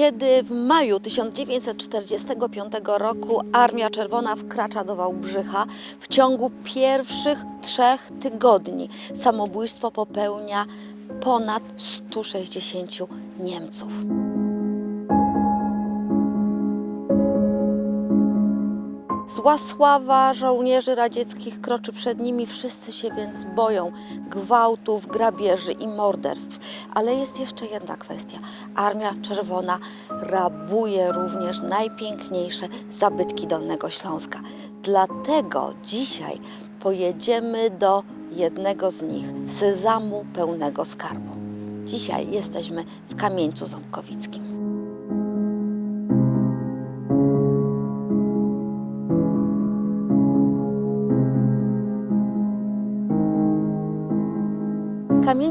Kiedy w maju 1945 roku Armia Czerwona wkracza do Wałbrzycha, w ciągu pierwszych trzech tygodni samobójstwo popełnia ponad 160 Niemców. Zła sława żołnierzy radzieckich kroczy przed nimi, wszyscy się więc boją gwałtów, grabieży i morderstw. Ale jest jeszcze jedna kwestia. Armia Czerwona rabuje również najpiękniejsze zabytki Dolnego Śląska. Dlatego dzisiaj pojedziemy do jednego z nich, Syzamu pełnego skarbu. Dzisiaj jesteśmy w Kamieńcu Ząbkowickim.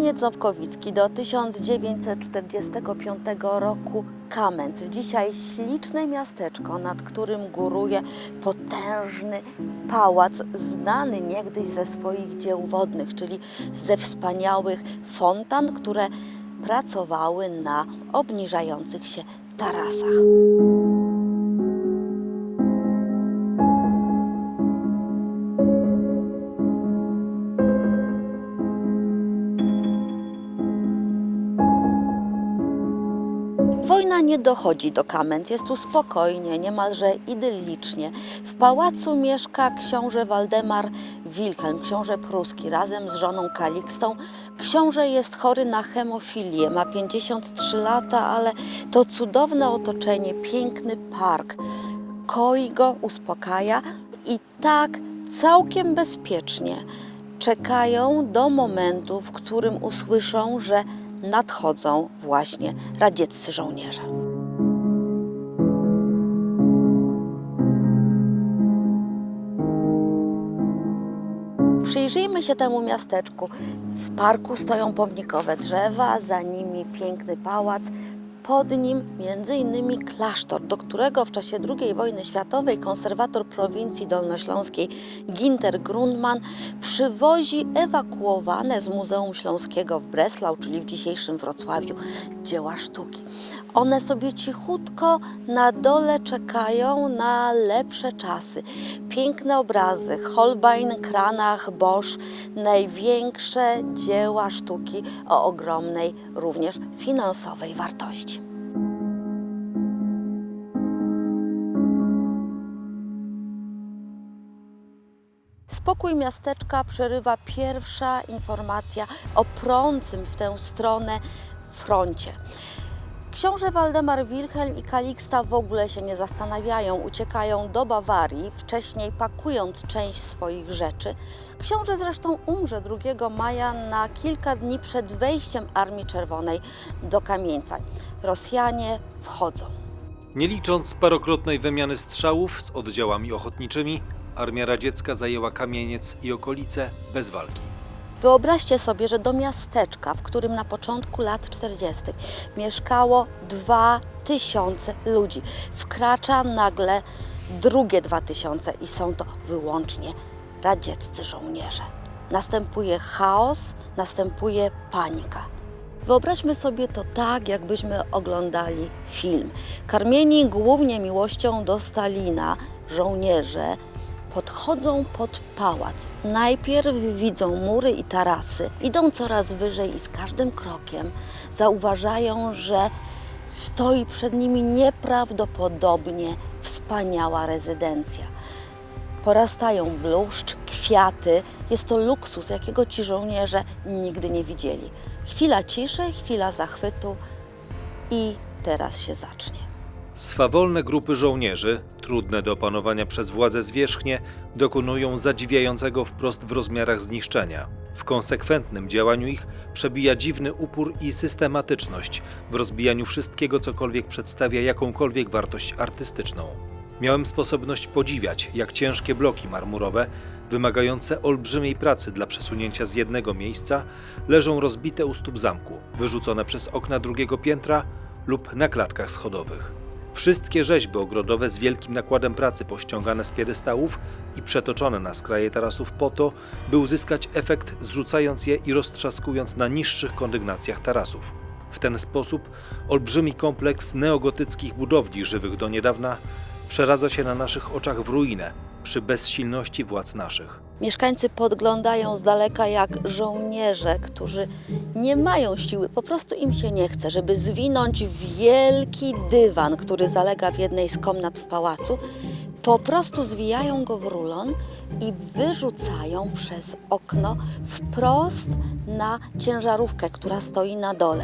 Kamieniec Ząbkowicki do 1945 roku Kamenc. Dzisiaj śliczne miasteczko, nad którym góruje potężny pałac, znany niegdyś ze swoich dzieł wodnych, czyli ze wspaniałych fontan, które pracowały na obniżających się tarasach. Wojna nie dochodzi do Kament, jest tu spokojnie, niemalże idyllicznie. W pałacu mieszka książę Waldemar Wilhelm, książę pruski, razem z żoną Kalikstą. Książę jest chory na hemofilię, ma 53 lata, ale to cudowne otoczenie, piękny park, koi go, uspokaja i tak całkiem bezpiecznie czekają do momentu, w którym usłyszą, że nadchodzą właśnie radzieccy żołnierze. Przyjrzyjmy się temu miasteczku. W parku stoją pomnikowe drzewa, za nimi piękny pałac. Pod nim innymi klasztor, do którego w czasie II wojny światowej konserwator prowincji dolnośląskiej Ginter Grundmann przywozi ewakuowane z Muzeum Śląskiego w Breslau, czyli w dzisiejszym Wrocławiu, dzieła sztuki. One sobie cichutko na dole czekają na lepsze czasy. Piękne obrazy, Holbein, Kranach, Bosch, największe dzieła sztuki o ogromnej również finansowej wartości. Spokój miasteczka przerywa pierwsza informacja o prącym w tę stronę froncie. Książę Waldemar Wilhelm i Kaliksta w ogóle się nie zastanawiają, uciekają do Bawarii, wcześniej pakując część swoich rzeczy. Książę zresztą umrze 2 maja na kilka dni przed wejściem Armii Czerwonej do Kamieńca. Rosjanie wchodzą. Nie licząc parokrotnej wymiany strzałów z oddziałami ochotniczymi, armia radziecka zajęła kamieniec i okolice bez walki. Wyobraźcie sobie, że do miasteczka, w którym na początku lat 40. mieszkało 2000 ludzi, wkracza nagle drugie 2000 i są to wyłącznie radzieccy żołnierze. Następuje chaos, następuje panika. Wyobraźmy sobie to tak, jakbyśmy oglądali film. Karmieni głównie miłością do Stalina, żołnierze podchodzą pod pałac. Najpierw widzą mury i tarasy, idą coraz wyżej i z każdym krokiem zauważają, że stoi przed nimi nieprawdopodobnie wspaniała rezydencja. Porastają bluszcz, kwiaty. Jest to luksus, jakiego ci żołnierze nigdy nie widzieli. Chwila ciszy, chwila zachwytu i teraz się zacznie. Swawolne grupy żołnierzy, trudne do opanowania przez władze zwierzchnie, dokonują zadziwiającego wprost w rozmiarach zniszczenia. W konsekwentnym działaniu ich przebija dziwny upór i systematyczność w rozbijaniu wszystkiego, cokolwiek przedstawia jakąkolwiek wartość artystyczną. Miałem sposobność podziwiać, jak ciężkie bloki marmurowe, wymagające olbrzymiej pracy dla przesunięcia z jednego miejsca, leżą rozbite u stóp zamku, wyrzucone przez okna drugiego piętra lub na klatkach schodowych. Wszystkie rzeźby ogrodowe z wielkim nakładem pracy pościągane z piedestałów i przetoczone na skraje tarasów po to, by uzyskać efekt zrzucając je i roztrzaskując na niższych kondygnacjach tarasów. W ten sposób olbrzymi kompleks neogotyckich budowli żywych do niedawna przeradza się na naszych oczach w ruinę przy bezsilności władz naszych. Mieszkańcy podglądają z daleka jak żołnierze, którzy nie mają siły, po prostu im się nie chce, żeby zwinąć wielki dywan, który zalega w jednej z komnat w pałacu. Po prostu zwijają go w rulon i wyrzucają przez okno wprost na ciężarówkę, która stoi na dole.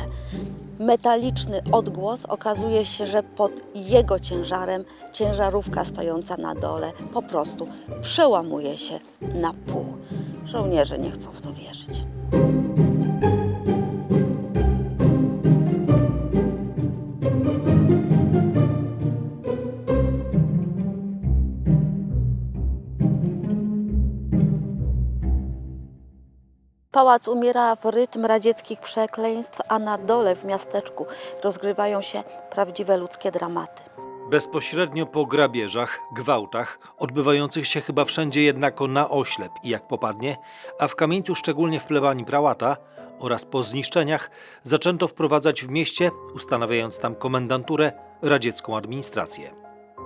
Metaliczny odgłos okazuje się, że pod jego ciężarem ciężarówka stojąca na dole po prostu przełamuje się na pół. Żołnierze nie chcą w to wierzyć. Pałac umiera w rytm radzieckich przekleństw, a na dole w miasteczku rozgrywają się prawdziwe ludzkie dramaty. Bezpośrednio po grabieżach, gwałtach, odbywających się chyba wszędzie jednako na oślep i jak popadnie, a w Kamieńcu szczególnie w plebanii prałata oraz po zniszczeniach zaczęto wprowadzać w mieście, ustanawiając tam komendanturę, radziecką administrację.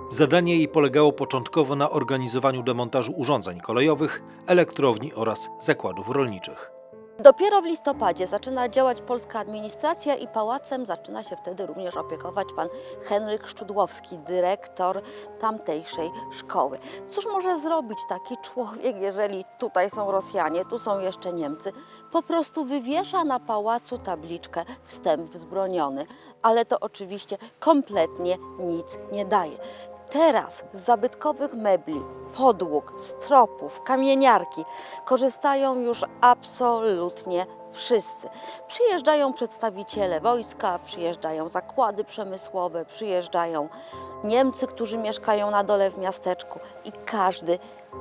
Zadanie jej polegało początkowo na organizowaniu demontażu urządzeń kolejowych, elektrowni oraz zakładów rolniczych. Dopiero w listopadzie zaczyna działać polska administracja i pałacem zaczyna się wtedy również opiekować pan Henryk Szczudłowski, dyrektor tamtejszej szkoły. Cóż może zrobić taki człowiek, jeżeli tutaj są Rosjanie, tu są jeszcze Niemcy? Po prostu wywiesza na pałacu tabliczkę wstęp wzbroniony, ale to oczywiście kompletnie nic nie daje. Teraz z zabytkowych mebli, podłóg, stropów, kamieniarki korzystają już absolutnie wszyscy. Przyjeżdżają przedstawiciele wojska, przyjeżdżają zakłady przemysłowe, przyjeżdżają Niemcy, którzy mieszkają na dole w miasteczku i każdy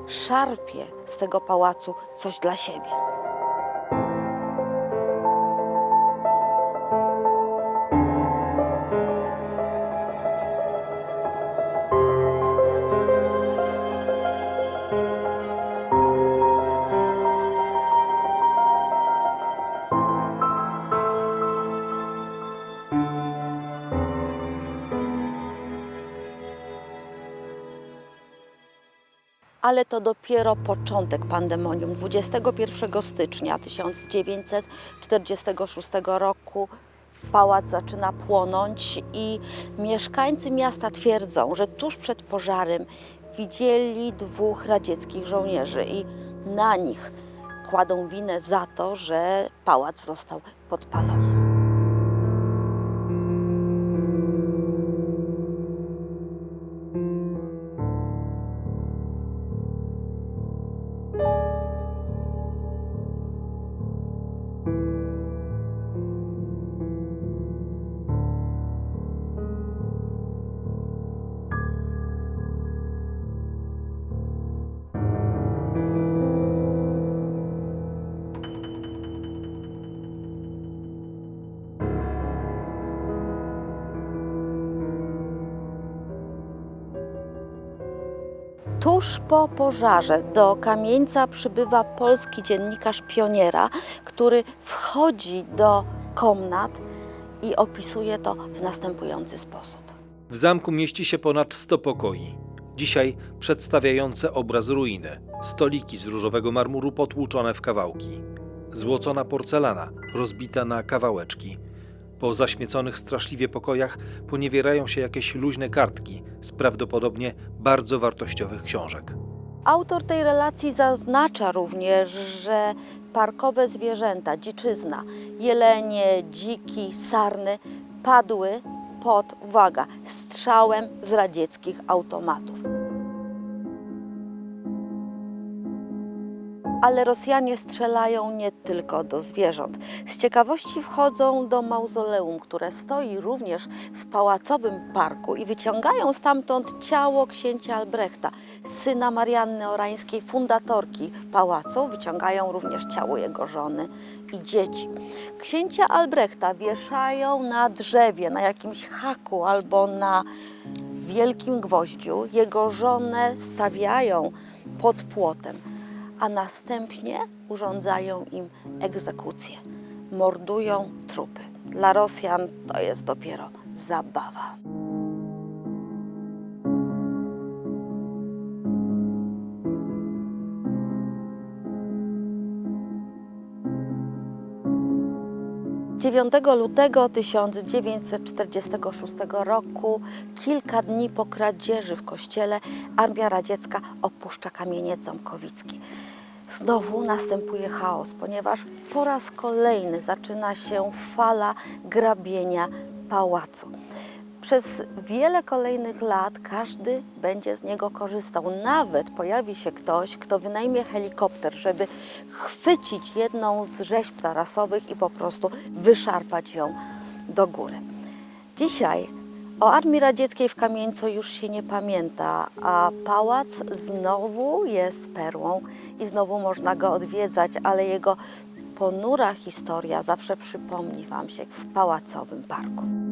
szarpie z tego pałacu coś dla siebie. Ale to dopiero początek pandemonium. 21 stycznia 1946 roku pałac zaczyna płonąć i mieszkańcy miasta twierdzą, że tuż przed pożarem widzieli dwóch radzieckich żołnierzy i na nich kładą winę za to, że pałac został podpalony. Tuż po pożarze do kamieńca przybywa polski dziennikarz Pioniera, który wchodzi do komnat i opisuje to w następujący sposób. W zamku mieści się ponad 100 pokoi, dzisiaj przedstawiające obraz ruiny, stoliki z różowego marmuru potłuczone w kawałki, złocona porcelana rozbita na kawałeczki. Po zaśmieconych straszliwie pokojach poniewierają się jakieś luźne kartki z prawdopodobnie bardzo wartościowych książek. Autor tej relacji zaznacza również, że parkowe zwierzęta, dziczyzna, jelenie, dziki, sarny padły pod, uwaga, strzałem z radzieckich automatów. Ale Rosjanie strzelają nie tylko do zwierząt. Z ciekawości wchodzą do mauzoleum, które stoi również w pałacowym parku i wyciągają stamtąd ciało księcia Albrechta, syna Marianny Orańskiej, fundatorki pałacu. Wyciągają również ciało jego żony i dzieci. Księcia Albrechta wieszają na drzewie, na jakimś haku albo na wielkim gwoździu. Jego żonę stawiają pod płotem a następnie urządzają im egzekucję. Mordują trupy. Dla Rosjan to jest dopiero zabawa. Dziewiątego lutego 1946 roku, kilka dni po kradzieży w kościele, armia radziecka opuszcza kamieniec Ząbkowicki. Znowu następuje chaos, ponieważ po raz kolejny zaczyna się fala grabienia pałacu. Przez wiele kolejnych lat każdy będzie z niego korzystał. Nawet pojawi się ktoś, kto wynajmie helikopter, żeby chwycić jedną z rzeźb tarasowych i po prostu wyszarpać ją do góry. Dzisiaj o Armii Radzieckiej w Kamieńcu już się nie pamięta, a pałac znowu jest perłą i znowu można go odwiedzać, ale jego ponura historia zawsze przypomni Wam się w Pałacowym Parku.